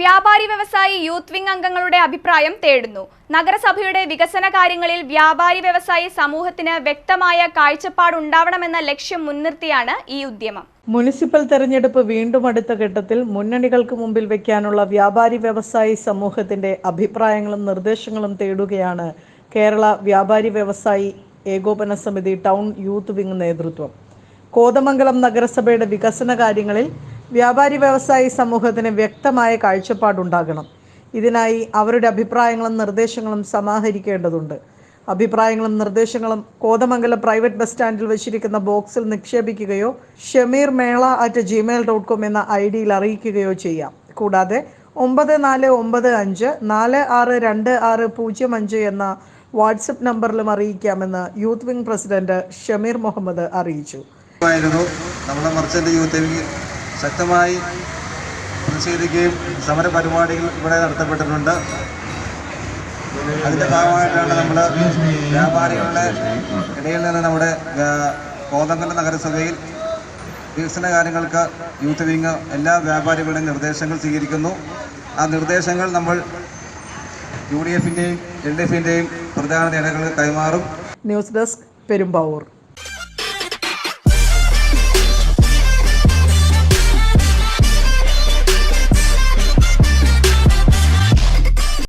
വ്യാപാരി വ്യവസായി youth wing അംഗങ്ങളുടെ അഭിപ്രായം തേടുന്നു. നഗരസഭയുടെ വികസന കാര്യങ്ങളിൽ വ്യാപാരി വ്യവസായി സമൂഹത്തിന് വ്യക്തമായ കാഴ്ചപ്പാടുണ്ടാവണമെന്ന ലക്ഷ്യം മുൻനിർത്തിയാണ് ഈ ഉദ്യമം. മുനിസിപ്പൽ തെരഞ്ഞെടുപ്പ് വീണ്ടും അടുത്ത ഘട്ടത്തിൽ മുന്നണികൾക്ക് മുമ്പിൽ വെക്കാനുള്ള വ്യാപാരി വ്യവസായി സമൂഹത്തിന്റെ അഭിപ്രായങ്ങളും നിർദ്ദേശങ്ങളും തേടുകയാണ് കേരള വ്യാപാരി വ്യവസായി ഏകോപന സമിതി ടൗൺ യൂത്ത് വിംഗ് നേതൃത്വം. കോതമംഗലം നഗരസഭയുടെ വികസന കാര്യങ്ങളിൽ വ്യാപാരി വ്യവസായി സമൂഹത്തിന് വ്യക്തമായ കാഴ്ചപ്പാടുണ്ടാകണം. ഇതിനായി അവരുടെ അഭിപ്രായങ്ങളും നിർദ്ദേശങ്ങളും സമാഹരിക്കേണ്ടതുണ്ട്. അഭിപ്രായങ്ങളും നിർദ്ദേശങ്ങളും കോതമംഗലം പ്രൈവറ്റ് ബസ് സ്റ്റാൻഡിൽ വെച്ചിരിക്കുന്ന ബോക്സിൽ നിക്ഷേപിക്കുകയോ Shameer Mela at Gmail dot com എന്ന ഐ ഡിയിൽ അറിയിക്കുകയോ ചെയ്യാം. കൂടാതെ ഒമ്പത് നാല് ഒമ്പത് അഞ്ച് നാല് ആറ് രണ്ട് ആറ് പൂജ്യം അഞ്ച് എന്ന വാട്സപ്പ് നമ്പറിലും അറിയിക്കാമെന്ന് youth wing president Shameer Muhammad അറിയിച്ചു. നമ്മുടെ മർച്ചന്റ് യൂത്ത് വിംഗ് ശക്തമായി പ്രതിഷേധിക്കുകയും സമര പരിപാടികൾ ഇവിടെ നടത്തപ്പെട്ടിട്ടുണ്ട്. അതിന്റെ ഭാഗമായിട്ടാണ് നമ്മൾ വ്യാപാരികളുടെ ഇടയിൽ നിന്ന് നമ്മുടെ കോതങ്കല നഗരസഭയിൽ വികസന കാര്യങ്ങൾക്ക് യൂത്ത് വിങ് എല്ലാ വ്യാപാരികളുടെയും നിർദ്ദേശങ്ങൾ സ്വീകരിക്കുന്നു. ആ നിർദ്ദേശങ്ങൾ നമ്മൾ യു ഡി എഫിന്റെയും എൽ ഡി എഫിന്റെയും പ്രധാന നേതാക്കൾക്ക് കൈമാറും. News desk Perumbavoor.